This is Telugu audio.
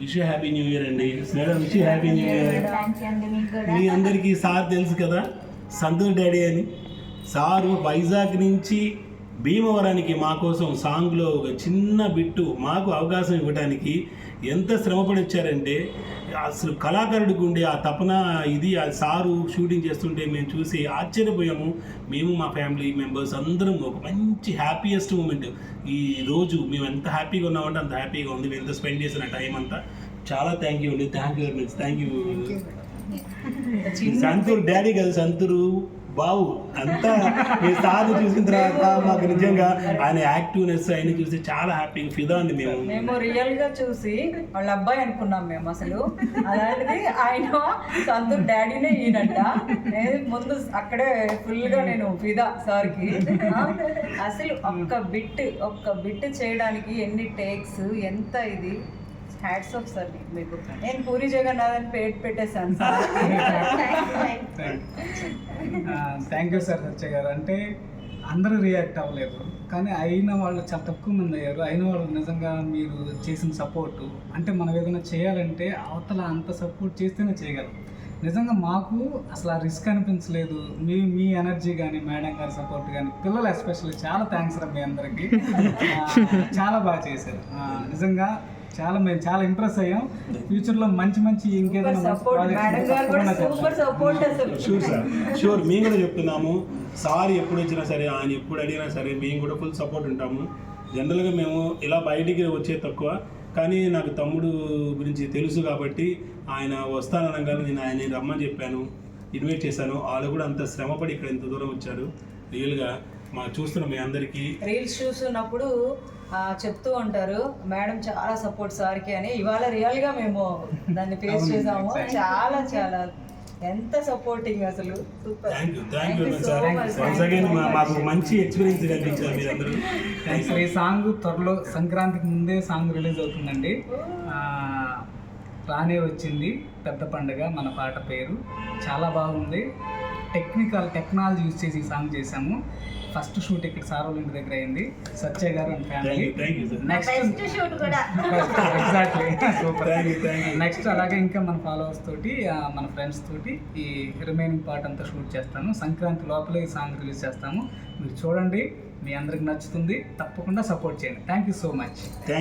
విష్ హ్యాపీ న్యూ ఇయర్ అండి. Madam wish happy new year. మీ అందరికీ సార్ తెలుసు కదా సంతూర్ డాడీ అని. సారు వైజాగ్ నుంచి భీమవరానికి మా కోసం సాంగ్లో ఒక చిన్న బిట్టు మాకు అవకాశం ఇవ్వడానికి ఎంత శ్రమపడి వచ్చారంటే అసలు కళాకారుడికి ఉండే ఆ తపన ఇది ఆ సారు షూటింగ్ చేస్తుంటే మేము చూసి ఆశ్చర్యపోయాము. మేము మా ఫ్యామిలీ మెంబర్స్ అందరం ఒక మంచి హ్యాపీయెస్ట్ మూమెంట్. ఈ రోజు మేము ఎంత హ్యాపీగా ఉన్నామంటే అంత హ్యాపీగా ఉంది. మేము ఎంత స్పెండ్ చేసిన టైం అంతా. చాలా థ్యాంక్ యూ అండి. Thank you very much. Thank you. Santoor daddy కదా సంతూరు? బావు అంతా మీ సార్ చూసిన తర్వాత మాకు నిజంగా ఆయన యాక్టివ్నెస్ ఆయన చూసి చాలా హ్యాపీ ఫిదా అండి మేము. మేము రియల్గా చూసి వాళ్ళ అబ్బాయి అనుకున్నాం మేము అసలు. అలాంటిది ఆయన సంతూర్ డాడీనే ఈయనంట. నేను ముందు అక్కడే ఫుల్గా నేను ఫిదా సార్కి అసలు ఒక్క బిట్ ఒక్క బిట్ చేయడానికి ఎన్ని టేక్స్ ఎంత ఇది? హ్యాట్స్ ఆఫ్ సార్ మీకు నేను పూరి జగన్నాథ్ అని పేరు పెట్టేశాను sir thank you sir Satya గారు అంటే అందరూ రియాక్ట్ అవ్వలేదు. కానీ అయిన వాళ్ళు చాలా తక్కువ మంది అయ్యారు. అయిన వాళ్ళు నిజంగా మీరు చేసిన సపోర్టు అంటే మనం ఏదైనా చేయాలంటే అవతల అంత సపోర్ట్ చేస్తేనే చేయగలం. నిజంగా మాకు అసలు ఆ రిస్క్ అనిపించలేదు. మీ మీ ఎనర్జీ కానీ మేడం గారి సపోర్ట్ కానీ పిల్లలు ఎస్పెషల్లీ చాలా థ్యాంక్స్ రా మీ అందరికీ. చాలా బాగా చేశారు. నిజంగా చాలా మేము చాలా ఇంప్రెస్ అయ్యాం. ఫ్యూచర్లో మంచి మంచి ఇంకేదైనా మంచి సపోర్ట్ projects మేడం గారు కూడా తప్పకుండా సూపర్ చేద్దాం. సపోర్ట్ అసలు. షూర్ సార్ షూర్ మేము కూడా చెప్తున్నాము. సార్ ఎప్పుడు వచ్చినా సరే ఆయన ఎప్పుడు అడిగినా సరే మేము కూడా ఫుల్ సపోర్ట్ ఉంటాము. జనరల్గా మేము ఇలా బయటికి వచ్చే తక్కువ. కానీ నాకు తమ్ముడు గురించి తెలుసు కాబట్టి ఆయన వస్తాననగానే నేను ఆయన రమ్మని చెప్పాను. ఇన్వైట్ చేశాను. వాళ్ళు కూడా అంత శ్రమపడి ఇక్కడ ఇంత దూరం వచ్చారు. రియల్గా మా చూస్తున్న మీ అందరికీ రీల్స్ చూస్తున్నప్పుడు చెప్తూ ఉంటారు మేడం చాలా సపోర్ట్ సార్కి అని. ఇవాళ రియల్గా మేము దాన్ని ఫేస్ చేసాము. చాలా చాలా. ఎంత సపోర్టింగ్ అసలు. Super thank you thank you sir. Once again మాకు మంచి ఎక్స్పీరియన్స్ కల్పించారు మీరందరూ థ్యాంక్స్ ఈ సాంగ్ త్వరలో సంక్రాంతికి ముందే సాంగ్ రిలీజ్ అవుతుందండి. ఆ, రానే వచ్చింది పెద్ద పండుగ మన పాట పేరు. చాలా బాగుంది. టెక్నికల్ టెక్నాలజీ యూజ్ చేసి ఈ సాంగ్ చేశాము. ఫస్ట్ షూట్ ఇక్కడ సారోల్ ఇంటి దగ్గర అయింది. సత్య గారు and family sir next exactly super next అలాగే ఇంకా మన ఫాలోవర్స్ తోటి మన ఫ్రెండ్స్ తోటి ఈ రిమైనింగ్ పార్ట్ అంతా షూట్ చేస్తాను. సంక్రాంతి లోపలే ఈ సాంగ్ రిలీజ్ చేస్తాము. మీరు చూడండి మీ అందరికి నచ్చుతుంది. తప్పకుండా సపోర్ట్ చేయండి. Thank you so much thank